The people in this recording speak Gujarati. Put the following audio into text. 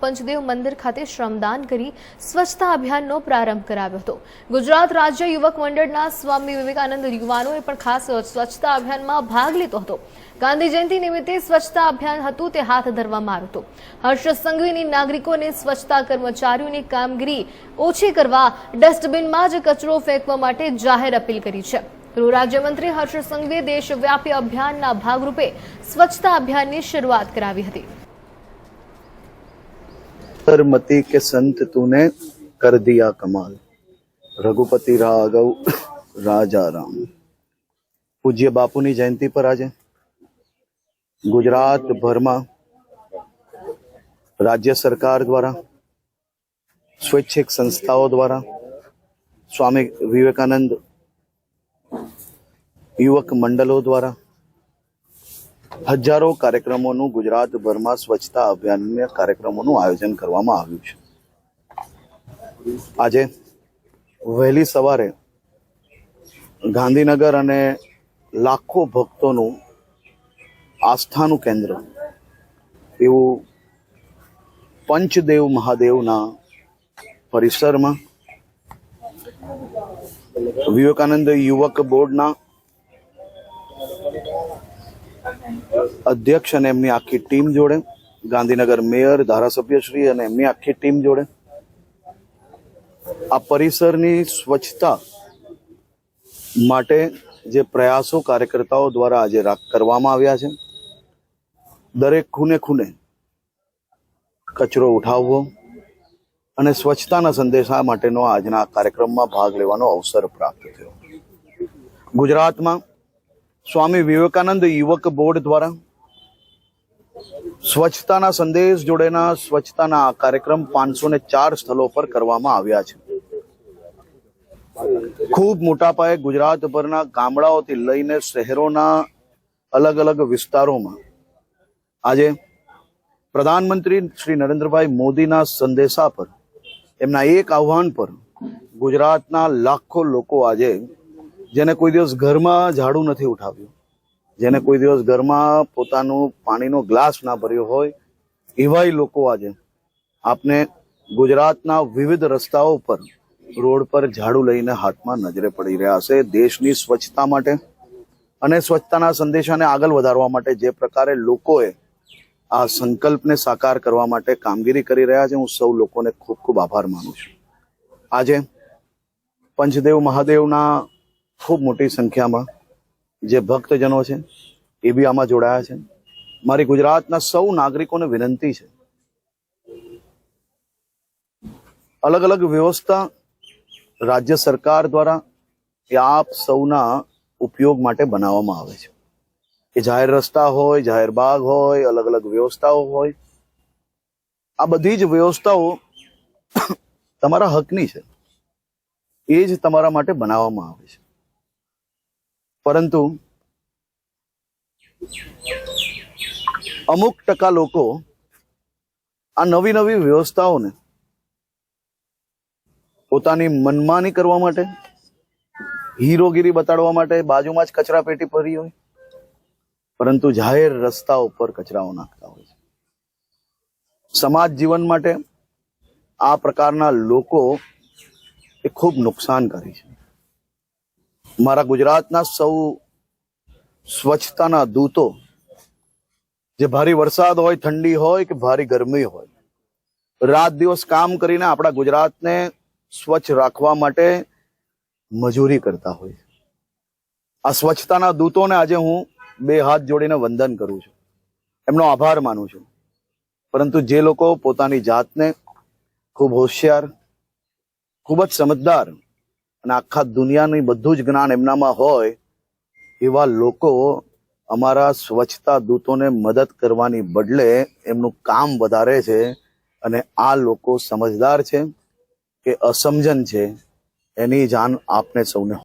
પંચદેવ મંદિર ખાતે શ્રમદાન કરી સ્વચ્છતા અભિયાનનો પ્રારંભ કરાવ્યો હતો. ગુજરાત રાજ્ય યુવક મંડળના સ્વામી વિવેકાનંદ યુવાનોએ પણ ખાસ સ્વચ્છતા અભિયાનમાં ભાગ લીધો હતો. ગાંધી જયંતિ નિમિત્તે સ્વચ્છતા અભિયાન હતું તે હાથ ધરવામાં આવ્યું હતું. હર્ષ સંઘવીની નાગરિકોને સ્વચ્છતા કર્મચારીઓની કામગીરી ઓછી કરવા ડસ્ટબિનમાં જ કચરો ફેંકવા માટે જાહેર અપીલ કરી છે. ગૃહ રાજ્યમંત્રી હર્ષ સંઘવીએ દેશવ્યાપી અભિયાનના ભાગરૂપે સ્વચ્છતા અભિયાનની શરૂઆત કરાવી હતી. साबरमती के संत तूने कर दिया कमाल। रघुपति राघव, राजा राम। पूज्य बापू बापूनी जयंती पर आज गुजरात भर में राज्य सरकार द्वारा, स्वैच्छिक संस्थाओं द्वारा, स्वामी विवेकानंद युवक मंडलों द्वारा હજારો કાર્યક્રમોનું ગુજરાતભરમાં સ્વચ્છતા અભિયાનના કાર્યક્રમોનું આયોજન કરવામાં આવ્યું છે. આજે વહેલી સવારે ગાંધીનગર અને લાખો ભક્તોનું આસ્થાનું કેન્દ્ર, એવું પંચદેવ મહાદેવના પરિસરમાં વિવેકાનંદ યુવક બોર્ડના અધ્યક્ષ અને એમની આખી ટીમ જોડે, ગાંધીનગર મેયર ધારાસભ્યશ્રી અને એમની આખી ટીમ જોડે. આ પરિસરની સ્વચ્છતા માટે જે પ્રયાસો કાર્યકર્તાઓ દ્વારા આજે કરવામાં આવ્યા છે, દરેક ખૂને ખૂને કચરો ઉઠાવવો અને સ્વચ્છતાના સંદેશા માટેનો આજના કાર્યક્રમમાં ભાગ લેવાનો અવસર પ્રાપ્ત થયો. ગુજરાતમાં સ્વામી વિવેકાનંદ યુવક બોર્ડ દ્વારા સ્વચ્છતાના સંદેશ જોડેના સ્વચ્છતાના આ કાર્યક્રમ પાંચસો ને ચાર સ્થળો પર કરવામાં આવ્યા છે. ખૂબ મોટા પાયે ગુજરાતભરના ગામડાઓથી લઈને શહેરોના અલગ અલગ વિસ્તારોમાં આજે પ્રધાનમંત્રી શ્રી નરેન્દ્રભાઈ મોદીના સંદેશા પર, એમના એક આહ્વાન પર ગુજરાતના લાખો લોકો આજે જેને કોઈ દિવસ ઘરમાં ઝાડુ નથી ઉઠાવ્યું. જેને કોઈ દિવસ ઘરમાં પોતાનું પાણીનો ગ્લાસ ના ભર્યો હોય, એવાય લોકો આજે આપને ગુજરાતના વિવિધ રસ્તાઓ પર રોડ પર ઝાડુ લઈને હાથમાં નજરે પડી રહ્યા છે. દેશની સ્વચ્છતા માટે અને સ્વચ્છતાના સંદેશાને આગળ વધારવા માટે જે પ્રકારે લોકોએ આ સંકલ્પને સાકાર કરવા માટે કામગીરી કરી રહ્યા છે, હું સૌ લોકોને ખૂબ ખૂબ આભાર માનું છું. આજે પંચદેવ મહાદેવના ખૂબ મોટી સંખ્યામાં જે ભક્તજનો છે, એ બી આમાં જોડાયા છે. મારી ગુજરાતના સૌ નાગરિકોને વિનંતી છે. અલગ અલગ વ્યવસ્થા રાજ્ય સરકાર દ્વારા એ આપ સૌના ઉપયોગ માટે બનાવવામાં આવે છે. એ જાહેર રસ્તા હોય, જાહેર બાગ હોય, અલગ અલગ વ્યવસ્થાઓ હોય. આ બધી જ વ્યવસ્થાઓ તમારા હકની છે. એ જ તમારા માટે બનાવવામાં આવે છે. પરંતુ અમુક ટકા લોકો આ નવી નવી વ્યવસ્થાઓને પોતાની મનમાની કરવા માટે, હીરોગીરી બતાડવા માટે બાજુમાં જ કચરા પેટી ભરી હોય, પરંતુ જાહેર રસ્તા ઉપર કચરાઓ નાખતા હોય છે. સમાજ જીવન માટે આ પ્રકારના લોકો એ ખૂબ નુકસાન કરે છે. મારા ગુજરાતના સૌ સ્વચ્છતાના દૂતો, જે ભારે વરસાદ હોય, ઠંડી હોય કે ભારે ગરમી હોય, રાત દિવસ કામ કરીને આપણા ગુજરાતને સ્વચ્છ રાખવા માટે મજૂરી કરતા હોય. આ સ્વચ્છતાના દૂતોને આજે હું બે હાથ જોડીને વંદન કરું છું એમનો આભાર માનું છું પરંતુ જે લોકો પોતાની જાતને ખૂબ હોશિયાર, ખૂબ જ સમજદાર અને આખા દુનિયાની બધું જ જ્ઞાન એમનામાં હોય, એવા લોકો અમારા સ્વચ્છતા દૂતોને મદદ કરવાની બદલે એમનું કામ વધારે છે અને આ લોકો સમજદાર છે કે અસમજન છે, એની જાણ આપને સૌને